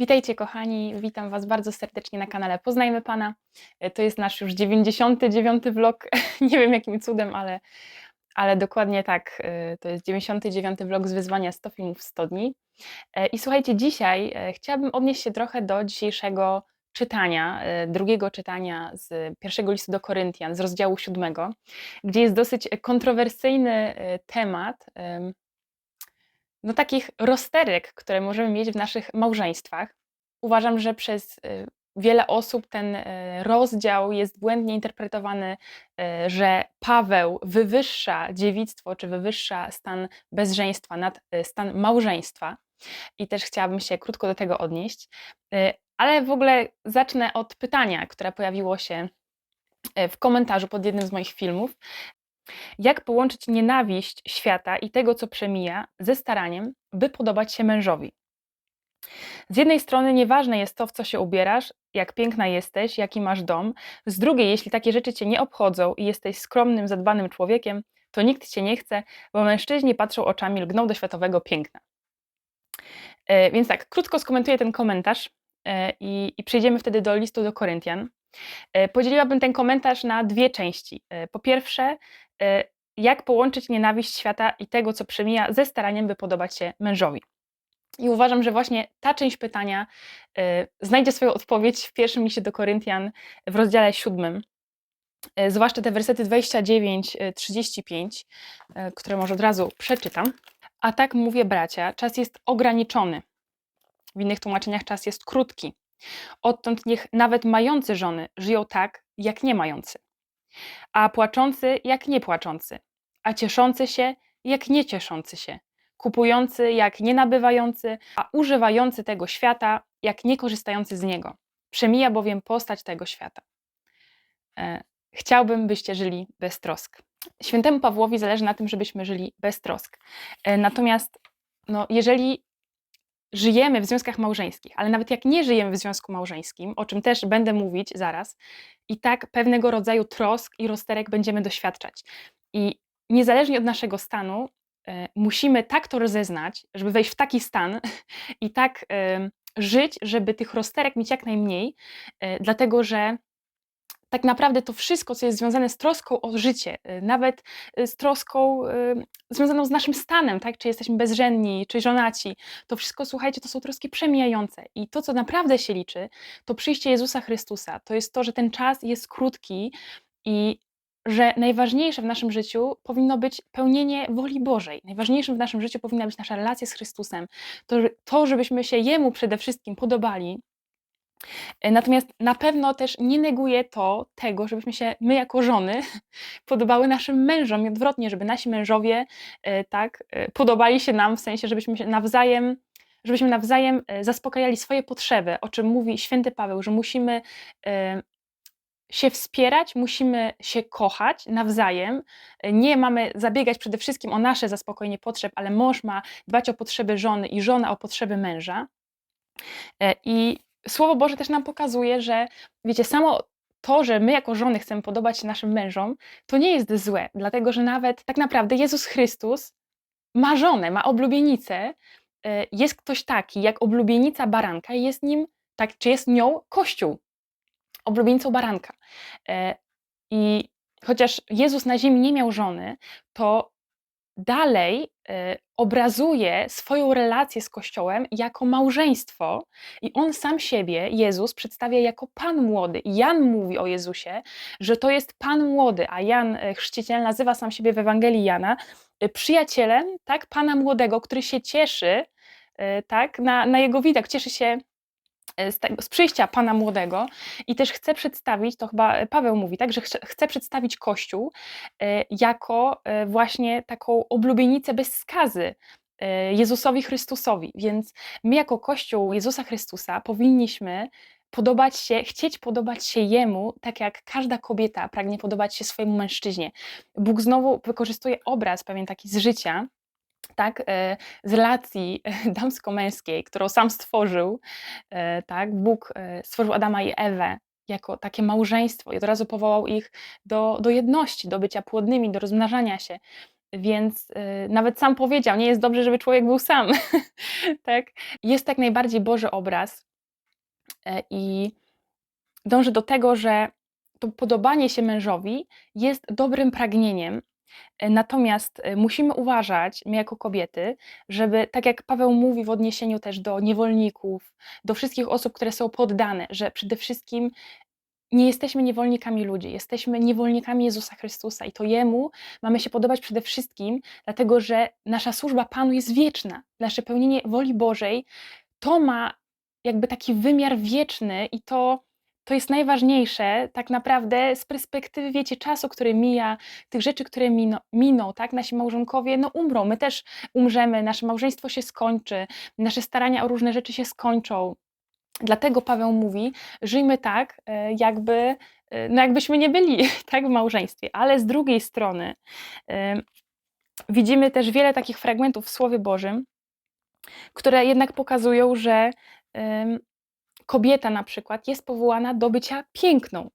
Witajcie kochani, witam Was bardzo serdecznie na kanale Poznajmy Pana. E, To jest nasz już 99 vlog, nie wiem jakim cudem, ale, ale dokładnie tak, e, to jest 99 vlog z wyzwania 100 filmów w 100 dni. E, I słuchajcie, dzisiaj chciałabym odnieść się trochę do dzisiejszego czytania, drugiego czytania z pierwszego listu do Koryntian, z rozdziału siódmego, gdzie jest dosyć kontrowersyjny temat, em, no, takich rozterek, które możemy mieć w naszych małżeństwach. Uważam, że przez y, wiele osób ten y, rozdział jest błędnie interpretowany, y, że Paweł wywyższa dziewictwo czy wywyższa stan bezżeństwa nad stan małżeństwa. I też chciałabym się krótko do tego odnieść. Ale w ogóle zacznę od pytania, które pojawiło się w komentarzu pod jednym z moich filmów. Jak połączyć nienawiść świata i tego, co przemija, ze staraniem, by podobać się mężowi? Z jednej strony nieważne jest to, w co się ubierasz, jak piękna jesteś, jaki masz dom. Z drugiej, jeśli takie rzeczy cię nie obchodzą i jesteś skromnym, zadbanym człowiekiem, to nikt cię nie chce, bo mężczyźni patrzą oczami lgną do światowego piękna. E, Więc tak, krótko skomentuję ten komentarz e, i, i przejdziemy wtedy do listu do Koryntian. E, Podzieliłabym ten komentarz na dwie części. E, Po pierwsze, jak połączyć nienawiść świata i tego, co przemija, ze staraniem, by podobać się mężowi. I uważam, że właśnie ta część pytania e, znajdzie swoją odpowiedź w pierwszym liście do Koryntian w rozdziale siódmym. E, Zwłaszcza te wersety 29-35, e, które może od razu przeczytam. A tak mówię, bracia, czas jest ograniczony. W innych tłumaczeniach czas jest krótki. Odtąd niech nawet mający żony żyją tak, jak nie mający, a płaczący, jak nie płaczący, a cieszący się, jak nie cieszący się, kupujący, jak nie nabywający, a używający tego świata, jak nie korzystający z niego. Przemija bowiem postać tego świata. E, Chciałbym, byście żyli bez trosk. Świętemu Pawłowi zależy na tym, żebyśmy żyli bez trosk. E, Natomiast, no, jeżeli żyjemy w związkach małżeńskich, ale nawet jak nie żyjemy w związku małżeńskim, o czym też będę mówić zaraz, i tak pewnego rodzaju trosk i rozterek będziemy doświadczać. I niezależnie od naszego stanu, e, musimy tak to rozeznać, żeby wejść w taki stan i tak żyć, żeby tych rozterek mieć jak najmniej, e, dlatego że tak naprawdę to wszystko, co jest związane z troską o życie, y, nawet y, z troską y, związaną z naszym stanem, tak? czy jesteśmy bezżenni, czy żonaci, to wszystko, słuchajcie, to są troski przemijające. I to, co naprawdę się liczy, to przyjście Jezusa Chrystusa. To jest to, że ten czas jest krótki i że najważniejsze w naszym życiu powinno być pełnienie woli Bożej. Najważniejszym w naszym życiu powinna być nasza relacja z Chrystusem. To, to żebyśmy się Jemu przede wszystkim podobali, Natomiast na pewno też nie neguje to tego, żebyśmy się my jako żony podobały naszym mężom i odwrotnie, żeby nasi mężowie e, tak e, podobali się nam w sensie, żebyśmy się nawzajem żebyśmy nawzajem e, zaspokajali swoje potrzeby, o czym mówi święty Paweł, że musimy e, się wspierać, musimy się kochać nawzajem. E, Nie mamy zabiegać przede wszystkim o nasze zaspokojenie potrzeb, ale mąż ma dbać o potrzeby żony i żona o potrzeby męża. E, I Słowo Boże też nam pokazuje, że wiecie, samo to, że my jako żony chcemy podobać się naszym mężom, to nie jest złe, dlatego że nawet tak naprawdę Jezus Chrystus ma żonę, ma oblubienicę. E, Jest ktoś taki jak oblubienica baranka i jest nim, tak, czy jest nią Kościół, oblubienicą baranka. E, I chociaż Jezus na ziemi nie miał żony, to dalej obrazuje swoją relację z Kościołem jako małżeństwo i on sam siebie, Jezus, przedstawia jako Pan młody. Jan mówi o Jezusie, że to jest Pan młody, a Jan e, Chrzciciel nazywa sam siebie w Ewangelii Jana e, przyjacielem tak, Pana młodego, który się cieszy e, tak, na, na jego widok, cieszy się e, z, tego, z przyjścia Pana Młodego i też chce przedstawić, to chyba Paweł mówi, tak, że chce przedstawić Kościół e, jako e, właśnie taką oblubienicę bez skazy e, Jezusowi Chrystusowi. Więc my jako Kościół Jezusa Chrystusa powinniśmy podobać się, chcieć podobać się Jemu, tak jak każda kobieta pragnie podobać się swojemu mężczyźnie. Bóg znowu wykorzystuje obraz pewien taki z życia, tak, e, z relacji damsko-męskiej, którą sam stworzył, e, tak, Bóg e, stworzył Adama i Ewę jako takie małżeństwo i od razu powołał ich do, do jedności, do bycia płodnymi, do rozmnażania się. Więc nawet sam powiedział, nie jest dobrze, żeby człowiek był sam. tak? Jest tak najbardziej Boży obraz I dąży do tego, że to podobanie się mężowi jest dobrym pragnieniem. E, Natomiast e, musimy uważać, my jako kobiety, żeby, tak jak Paweł mówi w odniesieniu też do niewolników, do wszystkich osób, które są poddane, że przede wszystkim nie jesteśmy niewolnikami ludzi, jesteśmy niewolnikami Jezusa Chrystusa i to Jemu mamy się podobać przede wszystkim, dlatego że nasza służba Panu jest wieczna. Nasze pełnienie woli Bożej to ma jakby taki wymiar wieczny i to, to jest najważniejsze tak naprawdę z perspektywy, wiecie, czasu, który mija, tych rzeczy, które miną, miną tak? Nasi małżonkowie no umrą, my też umrzemy, nasze małżeństwo się skończy, nasze starania o różne rzeczy się skończą. Dlatego Paweł mówi, żyjmy tak, e, jakby, e, no jakbyśmy nie byli tak w małżeństwie, ale z drugiej strony e, widzimy też wiele takich fragmentów w Słowie Bożym, które jednak pokazują, że kobieta na przykład jest powołana do bycia piękną.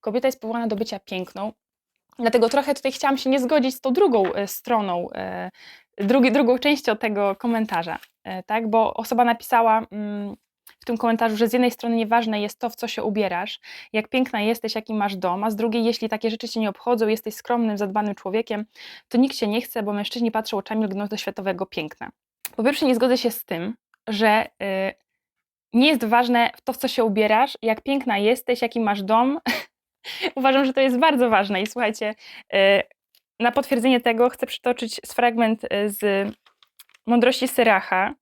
Kobieta jest powołana do bycia piękną. Dlatego trochę tutaj chciałam się nie zgodzić z tą drugą e, stroną, e, drugi, drugą częścią tego komentarza, e, tak? Bo osoba napisała mm, w tym komentarzu, że z jednej strony nieważne jest to, w co się ubierasz, jak piękna jesteś, jaki masz dom, a z drugiej, jeśli takie rzeczy cię nie obchodzą, jesteś skromnym, zadbanym człowiekiem, to nikt cię nie chce, bo mężczyźni patrzą oczami lgnąc do światowego piękna. Po pierwsze, nie zgodzę się z tym, że nie jest ważne to, w co się ubierasz, jak piękna jesteś, jaki masz dom. Uważam, że to jest bardzo ważne i słuchajcie, y, na potwierdzenie tego chcę przytoczyć fragment y, z Mądrości Syracha,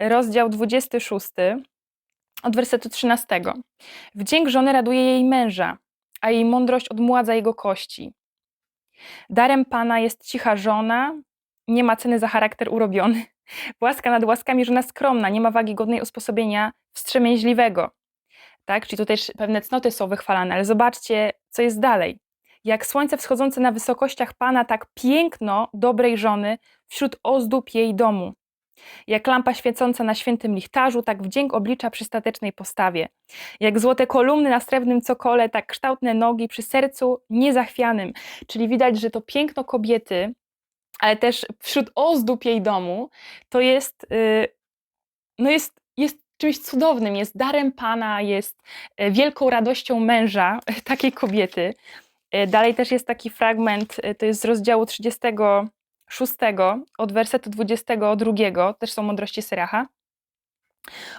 rozdział 26, od wersetu 13. Wdzięk żony raduje jej męża, a jej mądrość odmładza jego kości. Darem Pana jest cicha żona, nie ma ceny za charakter urobiony. Łaska nad łaskami żona skromna, nie ma wagi godnej usposobienia wstrzemięźliwego. Tak? Czyli tu też pewne cnoty są wychwalane, ale zobaczcie, co jest dalej. Jak słońce wschodzące na wysokościach Pana, tak piękno dobrej żony wśród ozdób jej domu. Jak lampa świecąca na świętym lichtarzu, tak wdzięk oblicza przy statecznej postawie. Jak złote kolumny na srebrnym cokole, tak kształtne nogi przy sercu niezachwianym. Czyli widać, że to piękno kobiety, ale też wśród ozdób jej domu, to jest, yy, no jest, jest czymś cudownym, jest darem Pana, jest y, wielką radością męża takiej kobiety. Y, Dalej też jest taki fragment, y, to jest z rozdziału 36, od wersetu 22, też są mądrości Syracha.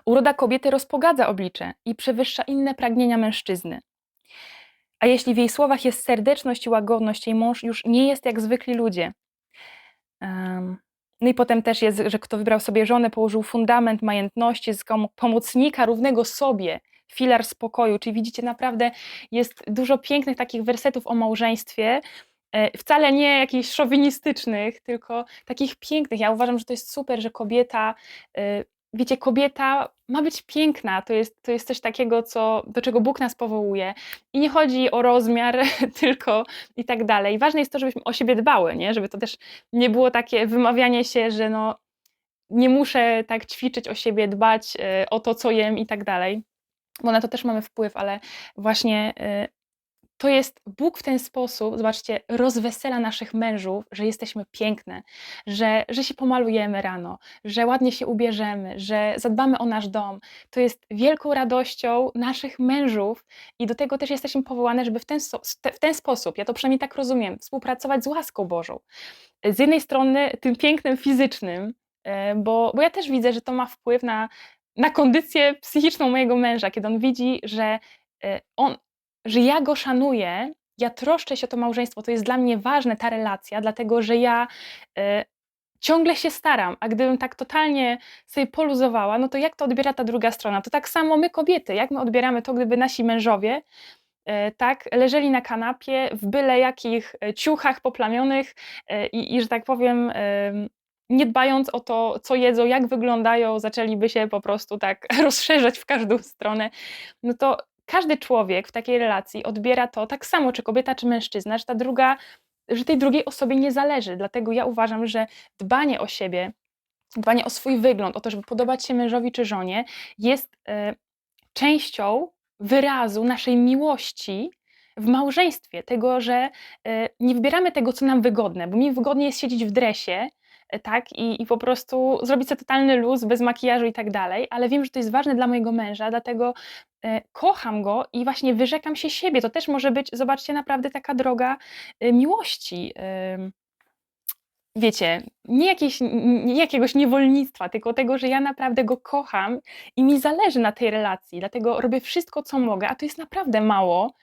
Uroda kobiety rozpogadza oblicze i przewyższa inne pragnienia mężczyzny. A jeśli w jej słowach jest serdeczność i łagodność, jej mąż już nie jest jak zwykli ludzie. Em, No i potem też jest, że kto wybrał sobie żonę, położył fundament majętności, z komu- pomocnika równego sobie, filar spokoju. Czyli widzicie, naprawdę jest dużo pięknych takich wersetów o małżeństwie, e, wcale nie jakichś szowinistycznych, tylko takich pięknych. Ja uważam, że to jest super, że kobieta, e, wiecie, kobieta ma być piękna. To jest, to jest coś takiego, co, do czego Bóg nas powołuje. I nie chodzi o rozmiar tylko i tak dalej. Ważne jest to, żebyśmy o siebie dbały, nie? żeby to też nie było takie wymawianie się, że no, nie muszę tak ćwiczyć o siebie, dbać e, o to, co jem i tak dalej, bo na to też mamy wpływ, ale właśnie e, to jest Bóg w ten sposób, zobaczcie, rozwesela naszych mężów, że jesteśmy piękne, że, że się pomalujemy rano, że ładnie się ubierzemy, że zadbamy o nasz dom. To jest wielką radością naszych mężów i do tego też jesteśmy powołane, żeby w ten, w ten sposób, ja to przynajmniej tak rozumiem, współpracować z łaską Bożą. Z jednej strony tym pięknym fizycznym, e, bo, bo ja też widzę, że to ma wpływ na, na kondycję psychiczną mojego męża, kiedy on widzi, że e, on, że ja go szanuję, ja troszczę się o to małżeństwo, to jest dla mnie ważne, ta relacja, dlatego że ja e, ciągle się staram, a gdybym tak totalnie sobie poluzowała, no to jak to odbiera ta druga strona? To tak samo my kobiety, jak my odbieramy to, gdyby nasi mężowie e, tak, leżeli na kanapie w byle jakich e, ciuchach poplamionych e, i, i że tak powiem, em, nie dbając o to, co jedzą, jak wyglądają, zaczęliby się po prostu tak rozszerzać w każdą stronę, no to każdy człowiek w takiej relacji odbiera to tak samo, czy kobieta, czy mężczyzna, że ta druga, że tej drugiej osobie nie zależy. Dlatego ja uważam, że dbanie o siebie, dbanie o swój wygląd, o to, żeby podobać się mężowi czy żonie, jest e, częścią wyrazu naszej miłości w małżeństwie, tego, że e, nie wybieramy tego, co nam wygodne, bo mi wygodnie jest siedzieć w dresie, tak, i, i po prostu zrobić sobie totalny luz, bez makijażu i tak dalej, ale wiem, że to jest ważne dla mojego męża, dlatego e, kocham go i właśnie wyrzekam się siebie. To też może być, zobaczcie, naprawdę taka droga e, miłości. Wiecie, nie, jakieś, nie jakiegoś niewolnictwa, tylko tego, że ja naprawdę go kocham i mi zależy na tej relacji, dlatego robię wszystko, co mogę, a to jest naprawdę mało.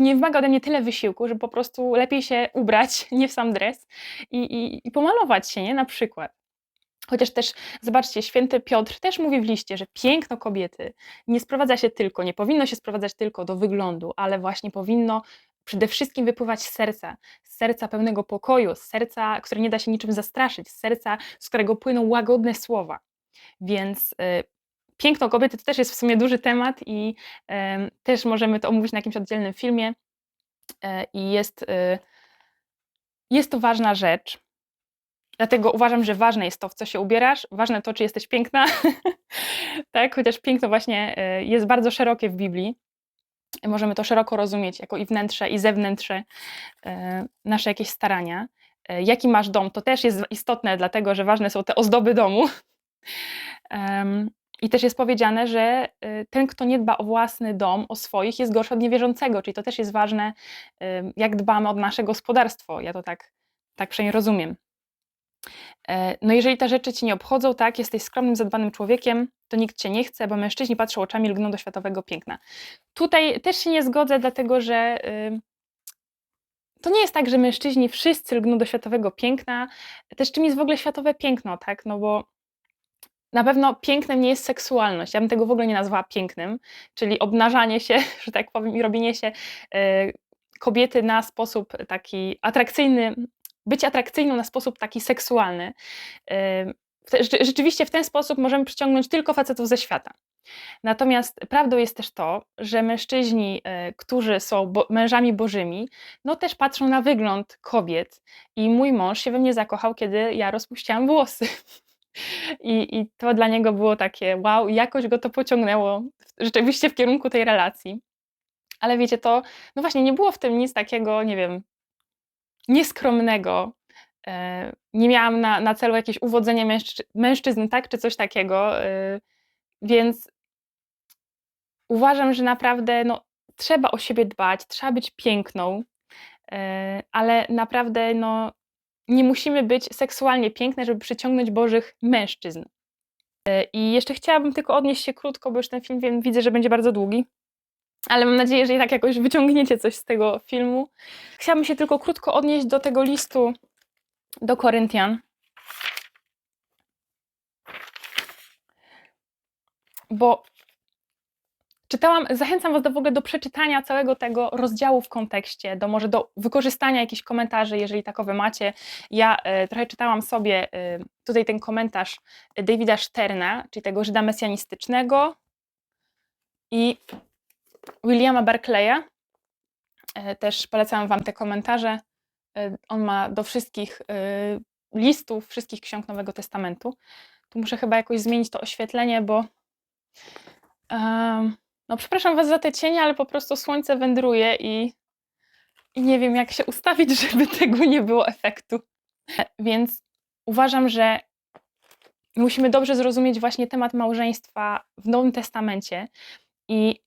Nie wymaga ode mnie tyle wysiłku, żeby po prostu lepiej się ubrać, nie w sam dres i, i, i pomalować się, nie? Na przykład. Chociaż też, zobaczcie, święty Piotr też mówi w liście, że piękno kobiety nie sprowadza się tylko, nie powinno się sprowadzać tylko do wyglądu, ale właśnie powinno przede wszystkim wypływać z serca, z serca pełnego pokoju, z serca, które nie da się niczym zastraszyć, z serca, z którego płyną łagodne słowa. Więc y, piękno kobiety to też jest w sumie duży temat i też możemy to omówić na jakimś oddzielnym filmie. E, I jest, y, jest to ważna rzecz. Dlatego uważam, że ważne jest to, w co się ubierasz, ważne to, czy jesteś piękna, tak? Chociaż piękno właśnie y, jest bardzo szerokie w Biblii. Możemy to szeroko rozumieć jako i wnętrze, i zewnętrze, e, nasze jakieś starania. E, Jaki masz dom, to też jest istotne, dlatego że ważne są te ozdoby domu. I też jest powiedziane, że y, ten, kto nie dba o własny dom, o swoich, jest gorszy od niewierzącego, czyli to też jest ważne, ym, jak dbamy o nasze gospodarstwo. Ja to tak, tak przynajmniej rozumiem. E, No jeżeli te rzeczy Cię nie obchodzą, tak, jesteś skromnym, zadbanym człowiekiem, to nikt Cię nie chce, bo mężczyźni patrzą oczami, lgną do światowego piękna. Tutaj też się nie zgodzę, dlatego że y, to nie jest tak, że mężczyźni wszyscy lgną do światowego piękna. Też czym jest w ogóle światowe piękno, tak, no bo na pewno pięknem nie jest seksualność. Ja bym tego w ogóle nie nazwała pięknym, czyli obnażanie się, że tak powiem, i robienie się y, kobiety na sposób taki atrakcyjny, być atrakcyjną na sposób taki seksualny. Te- Rzeczywiście w ten sposób możemy przyciągnąć tylko facetów ze świata. Natomiast prawdą jest też to, że mężczyźni, e, którzy są bo mężami bożymi, no też patrzą na wygląd kobiet. I mój mąż się we mnie zakochał, kiedy ja rozpuściłam włosy. I, I to dla niego było takie wow, jakoś go to pociągnęło rzeczywiście w kierunku tej relacji. Ale wiecie, to no właśnie nie było w tym nic takiego, nie wiem, nieskromnego. E, Nie miałam na, na celu jakieś uwodzenie mężczy mężczyzn, tak, czy coś takiego. e, Więc uważam, że naprawdę no, trzeba o siebie dbać, trzeba być piękną, e, ale naprawdę no, nie musimy być seksualnie piękne, żeby przyciągnąć bożych mężczyzn. E, I jeszcze chciałabym tylko odnieść się krótko, bo już ten film wiem, widzę, że będzie bardzo długi. Ale mam nadzieję, że i tak jakoś wyciągniecie coś z tego filmu. Chciałabym się tylko krótko odnieść do tego listu do Koryntian. Bo czytałam, zachęcam Was do, w ogóle do przeczytania całego tego rozdziału w kontekście, do może do wykorzystania jakichś komentarzy, jeżeli takowe macie. Ja e, trochę czytałam sobie e, tutaj ten komentarz Davida Szterna, czyli tego Żyda mesjanistycznego i Williama. E, też polecam Wam te komentarze. E, on ma do wszystkich e, listów, wszystkich ksiąg Nowego Testamentu. Tu muszę chyba jakoś zmienić to oświetlenie, bo Em, no przepraszam Was za te cienie, ale po prostu słońce wędruje i, i nie wiem jak się ustawić, żeby tego nie było efektu. E, Więc uważam, że musimy dobrze zrozumieć właśnie temat małżeństwa w Nowym Testamencie i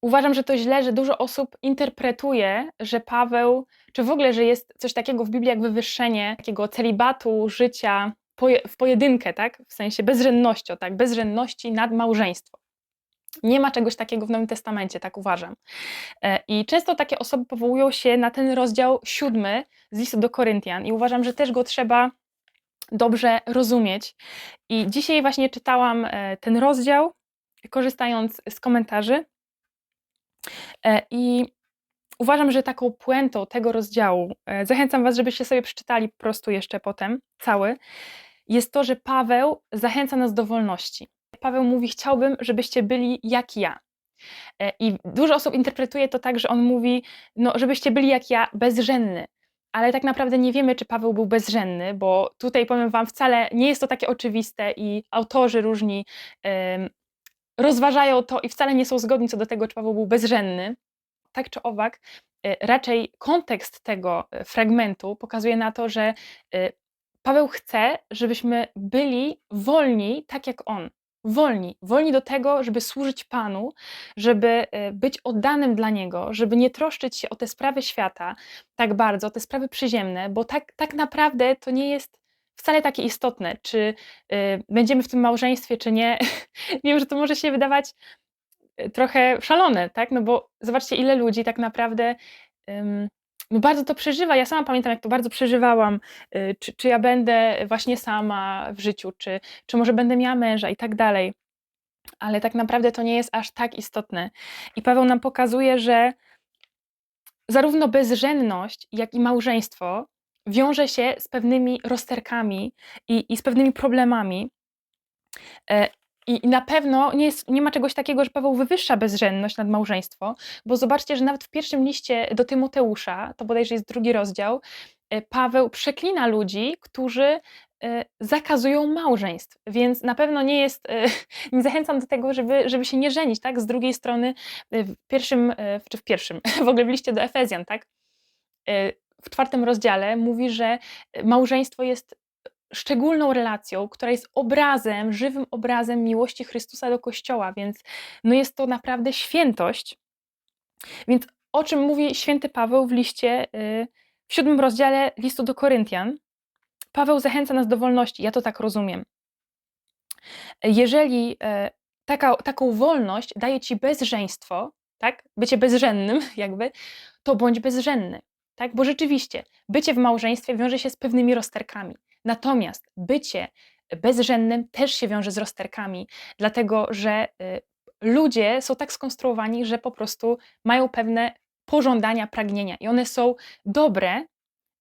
uważam, że to źle, że dużo osób interpretuje, że Paweł, czy w ogóle, że jest coś takiego w Biblii jak wywyższenie takiego celibatu, życia w pojedynkę, tak? W sensie bezrzędnością, tak? Bezrzędności nad małżeństwo. Nie ma czegoś takiego w Nowym Testamencie, tak uważam. E, I często takie osoby powołują się na ten rozdział siódmy z listu do Koryntian i uważam, że też go trzeba dobrze rozumieć. I dzisiaj właśnie czytałam e, ten rozdział, korzystając z komentarzy. E, I uważam, że taką puentą tego rozdziału, zachęcam Was, żebyście sobie przeczytali po prostu jeszcze potem cały, jest to, że Paweł zachęca nas do wolności. Paweł mówi: Chciałbym, żebyście byli jak ja. E, I dużo osób interpretuje to tak, że on mówi: No, żebyście byli jak ja, bezrzędny. Ale tak naprawdę nie wiemy, czy Paweł był bezrzędny, bo tutaj powiem Wam, wcale nie jest to takie oczywiste i autorzy różni rozważają to i wcale nie są zgodni co do tego, czy Paweł był bezrzędny. Tak czy owak, e, raczej kontekst tego e, fragmentu pokazuje na to, że Paweł chce, żebyśmy byli wolni, tak jak on. Wolni, wolni do tego, żeby służyć Panu, żeby e, być oddanym dla Niego, żeby nie troszczyć się o te sprawy świata tak bardzo, te sprawy przyziemne, bo tak, tak naprawdę to nie jest wcale takie istotne, czy y, będziemy w tym małżeństwie, czy nie. Wiem, że to może się wydawać y, trochę szalone, tak? No bo zobaczcie, ile ludzi tak naprawdę no bardzo to przeżywa. Ja sama pamiętam, jak to bardzo przeżywałam, y, czy, czy ja będę właśnie sama w życiu, czy, czy może będę miała męża i tak dalej. Ale tak naprawdę to nie jest aż tak istotne. I Paweł nam pokazuje, że zarówno bezżenność, jak i małżeństwo wiąże się z pewnymi rozterkami i, i z pewnymi problemami. I, I na pewno nie, jest, nie ma czegoś takiego, że Paweł wywyższa bezżenność nad małżeństwo, bo zobaczcie, że nawet w pierwszym liście do Tymoteusza, to bodajże jest drugi rozdział, e, Paweł przeklina ludzi, którzy e, zakazują małżeństw, więc na pewno nie jest, e, nie zachęcam do tego, żeby, żeby się nie żenić, tak? Z drugiej strony w pierwszym, czy w pierwszym, w ogóle w liście do Efezjan, tak? W czwartym rozdziale mówi, że małżeństwo jest szczególną relacją, która jest obrazem, żywym obrazem miłości Chrystusa do Kościoła, więc no jest to naprawdę świętość. Więc o czym mówi święty Paweł w liście, y, w siódmym rozdziale listu do Koryntian? Paweł zachęca nas do wolności, ja to tak rozumiem. Jeżeli e, taka, taką wolność daje ci bezżeństwo, tak, bycie bezżennym jakby, to bądź bezżenny, tak, bo rzeczywiście bycie w małżeństwie wiąże się z pewnymi rozterkami. Natomiast bycie bezżennym też się wiąże z rozterkami, dlatego że y, ludzie są tak skonstruowani, że po prostu mają pewne pożądania, pragnienia i one są dobre,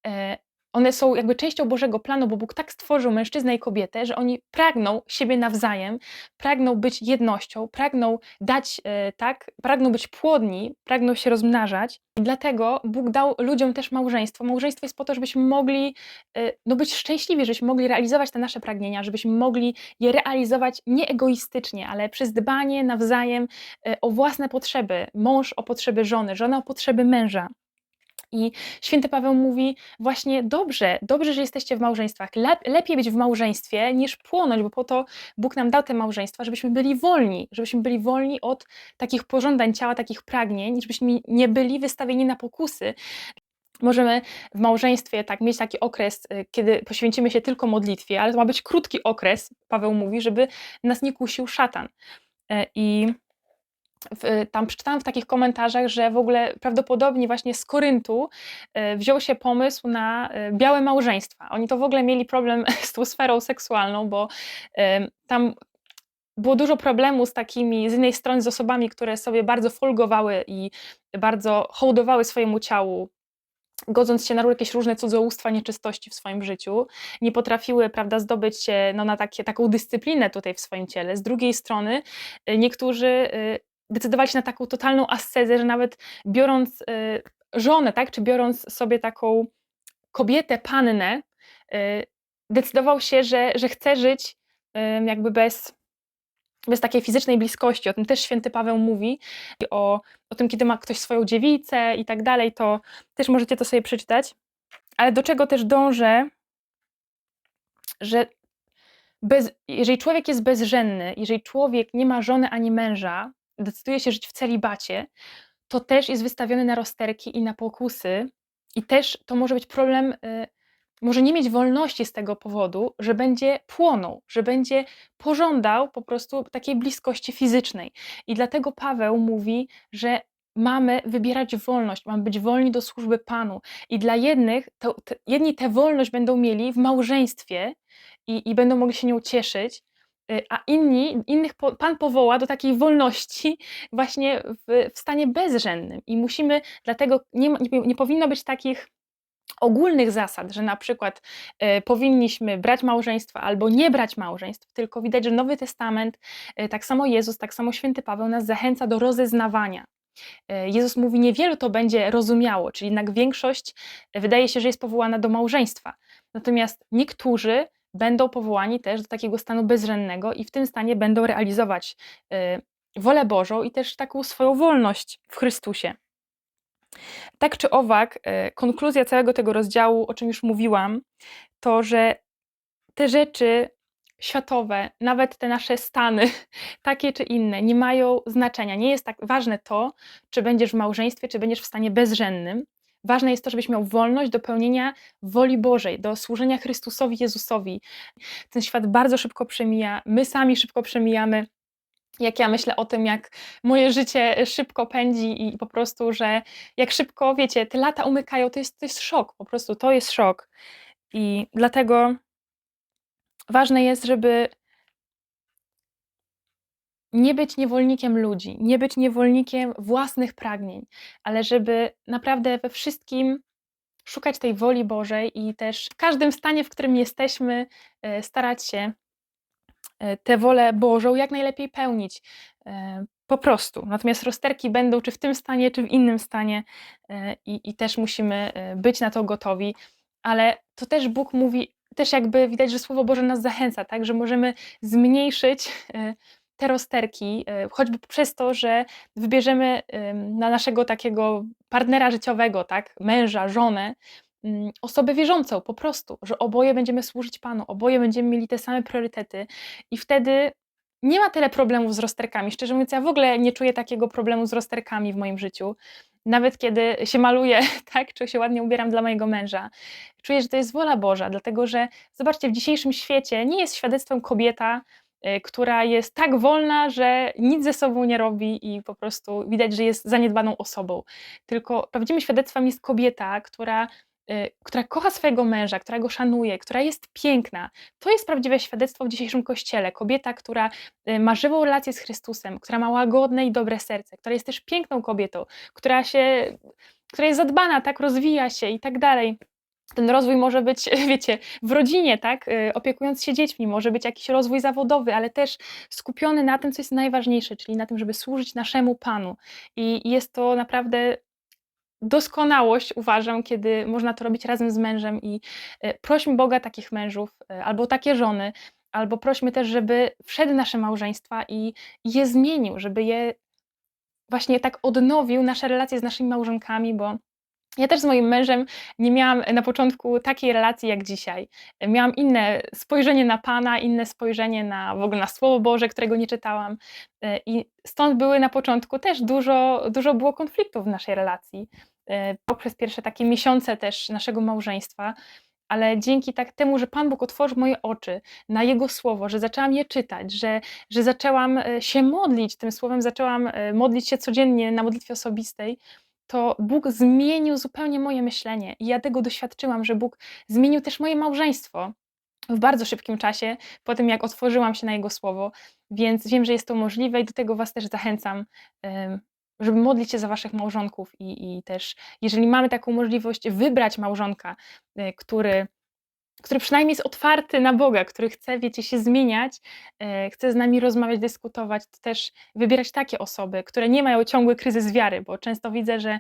e, one są jakby częścią Bożego planu, bo Bóg tak stworzył mężczyznę i kobietę, że oni pragną siebie nawzajem, pragną być jednością, pragną dać, e, tak, pragną być płodni, pragną się rozmnażać. I dlatego Bóg dał ludziom też małżeństwo. Małżeństwo jest po to, żebyśmy mogli e, no, być szczęśliwi, żebyśmy mogli realizować te nasze pragnienia, żebyśmy mogli je realizować nie egoistycznie, ale przez dbanie nawzajem e, o własne potrzeby. Mąż o potrzeby żony, żona o potrzeby męża. I święty Paweł mówi właśnie dobrze, dobrze, że jesteście w małżeństwach. Lep, lepiej być w małżeństwie niż płonąć, bo po to Bóg nam dał te małżeństwa, żebyśmy byli wolni, żebyśmy byli wolni od takich pożądań ciała, takich pragnień, żebyśmy nie byli wystawieni na pokusy. Możemy w małżeństwie tak mieć taki okres, y, kiedy poświęcimy się tylko modlitwie, ale to ma być krótki okres, Paweł mówi, żeby nas nie kusił szatan. E, I w, tam przeczytałam w takich komentarzach, że w ogóle prawdopodobnie właśnie z Koryntu e, wziął się pomysł na e, białe małżeństwa. Oni to w ogóle mieli problem z tą sferą seksualną, bo e, tam było dużo problemu z takimi, z jednej strony z osobami, które sobie bardzo folgowały i bardzo hołdowały swojemu ciału, godząc się na jakieś różne cudzołóstwa, nieczystości w swoim życiu, nie potrafiły, prawda, zdobyć się no, na takie, taką dyscyplinę tutaj w swoim ciele. Z drugiej strony niektórzy decydowali się na taką totalną ascezę, że nawet biorąc y, żonę, tak, czy biorąc sobie taką kobietę, pannę, y, decydował się, że, że chce żyć jakby bez, bez takiej fizycznej bliskości. O tym też święty Paweł mówi. O, o tym, kiedy ma ktoś swoją dziewicę i tak dalej, to też możecie to sobie przeczytać. Ale do czego też dążę, że bez, jeżeli człowiek jest bezżenny, jeżeli człowiek nie ma żony ani męża, decyduje się żyć w celibacie, to też jest wystawiony na rozterki i na pokusy, i też to może być problem, y, może nie mieć wolności z tego powodu, że będzie płonął, że będzie pożądał po prostu takiej bliskości fizycznej. I dlatego Paweł mówi, że mamy wybierać wolność, mamy być wolni do służby Panu. I dla jednych, to, to, jedni tę wolność będą mieli w małżeństwie i, i będą mogli się nią cieszyć, a inni, innych Pan powoła do takiej wolności właśnie w, w stanie bezrzędnym. I musimy, dlatego nie, nie, nie powinno być takich ogólnych zasad, że na przykład y, powinniśmy brać małżeństwa albo nie brać małżeństw, tylko widać, że Nowy Testament, y, tak samo Jezus, tak samo święty Paweł nas zachęca do rozeznawania. Jezus mówi, niewielu to będzie rozumiało, czyli jednak większość wydaje się, że jest powołana do małżeństwa. Natomiast niektórzy będą powołani też do takiego stanu bezrzędnego i w tym stanie będą realizować y, wolę Bożą i też taką swoją wolność w Chrystusie. Tak czy owak, e, konkluzja całego tego rozdziału, o czym już mówiłam, to że te rzeczy światowe, nawet te nasze stany, takie czy inne, nie mają znaczenia. Nie jest tak ważne to, czy będziesz w małżeństwie, czy będziesz w stanie bezrzędnym. Ważne jest to, żebyś miał wolność do pełnienia woli Bożej, do służenia Chrystusowi Jezusowi. Ten świat bardzo szybko przemija, my sami szybko przemijamy. Jak ja myślę o tym, jak moje życie szybko pędzi i po prostu, że jak szybko, wiecie, te lata umykają, to jest, to jest szok, po prostu to jest szok. I dlatego ważne jest, żeby nie być niewolnikiem ludzi, nie być niewolnikiem własnych pragnień, ale żeby naprawdę we wszystkim szukać tej woli Bożej i też w każdym stanie, w którym jesteśmy, e, starać się e, tę wolę Bożą jak najlepiej pełnić. e, Po prostu. Natomiast rozterki będą czy w tym stanie, czy w innym stanie, i, i też musimy być na to gotowi. Ale to też Bóg mówi, też jakby widać, że Słowo Boże nas zachęca, tak, że możemy zmniejszyć te rozterki, e, choćby przez to, że wybierzemy na naszego takiego partnera życiowego, tak, męża, żonę, osobę wierzącą po prostu, że oboje będziemy służyć Panu, oboje będziemy mieli te same priorytety i wtedy nie ma tyle problemów z rozterkami. Szczerze mówiąc, ja w ogóle nie czuję takiego problemu z rozterkami w moim życiu. Nawet kiedy się maluję, tak, czy się ładnie ubieram dla mojego męża, czuję, że to jest wola Boża, dlatego że zobaczcie, w dzisiejszym świecie nie jest świadectwem kobieta, y, która jest tak wolna, że nic ze sobą nie robi i po prostu widać, że jest zaniedbaną osobą. Tylko prawdziwym świadectwem jest kobieta, która, y, która kocha swojego męża, która go szanuje, która jest piękna. To jest prawdziwe świadectwo w dzisiejszym kościele. Kobieta, która y, ma żywą relację z Chrystusem, która ma łagodne i dobre serce, która jest też piękną kobietą, która się, która jest zadbana, tak rozwija się i tak dalej. Ten rozwój może być, wiecie, w rodzinie, tak, y, opiekując się dziećmi, może być jakiś rozwój zawodowy, ale też skupiony na tym, co jest najważniejsze, czyli na tym, żeby służyć naszemu Panu. I jest to naprawdę doskonałość, uważam, kiedy można to robić razem z mężem i y, prośmy Boga takich mężów, y, albo takie żony, albo prośmy też, żeby wszedł nasze małżeństwa i je zmienił, żeby je właśnie tak odnowił, nasze relacje z naszymi małżonkami, bo ja też z moim mężem nie miałam na początku takiej relacji jak dzisiaj. Miałam inne spojrzenie na Pana, inne spojrzenie na w ogóle na Słowo Boże, którego nie czytałam. E, I stąd były na początku też dużo, dużo było konfliktów w naszej relacji. E, Poprzez pierwsze takie miesiące też naszego małżeństwa. Ale dzięki tak temu, że Pan Bóg otworzył moje oczy na Jego Słowo, że zaczęłam je czytać, że, że zaczęłam e, się modlić tym Słowem, zaczęłam modlić się codziennie na modlitwie osobistej, to Bóg zmienił zupełnie moje myślenie. I ja tego doświadczyłam, że Bóg zmienił też moje małżeństwo w bardzo szybkim czasie, po tym jak otworzyłam się na Jego Słowo, więc wiem, że jest to możliwe i do tego Was też zachęcam, żeby modlić się za Waszych małżonków i, i też, jeżeli mamy taką możliwość, wybrać małżonka, y, który, który przynajmniej jest otwarty na Boga, który chce, wiecie, się zmieniać, e, chce z nami rozmawiać, dyskutować, to też wybierać takie osoby, które nie mają ciągły kryzys wiary, bo często widzę, że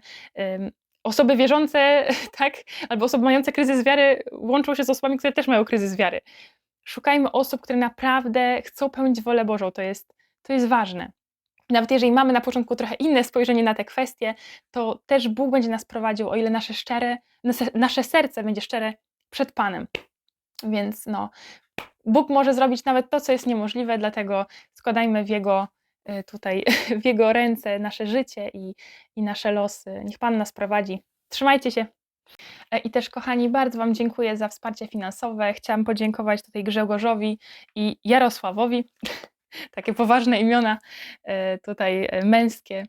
osoby wierzące, tak, albo osoby mające kryzys wiary łączą się z osobami, które też mają kryzys wiary. Szukajmy osób, które naprawdę chcą pełnić wolę Bożą, to jest, to jest ważne. Nawet jeżeli mamy na początku trochę inne spojrzenie na te kwestie, to też Bóg będzie nas prowadził, o ile nasze szczere, nasze serce będzie szczere przed Panem. Więc no, Bóg może zrobić nawet to, co jest niemożliwe, dlatego składajmy w Jego y, tutaj, w Jego ręce nasze życie i, i nasze losy. Niech Pan nas prowadzi. Trzymajcie się. E, I też, kochani, bardzo Wam dziękuję za wsparcie finansowe. Chciałam podziękować tutaj Grzegorzowi i Jarosławowi. Takie poważne imiona e, tutaj e, męskie.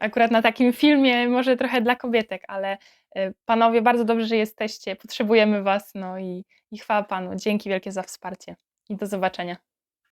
Akurat na takim filmie, może trochę dla kobietek, ale e, panowie, bardzo dobrze, że jesteście. Potrzebujemy Was. No i, i chwała Panu. Dzięki wielkie za wsparcie. I do zobaczenia.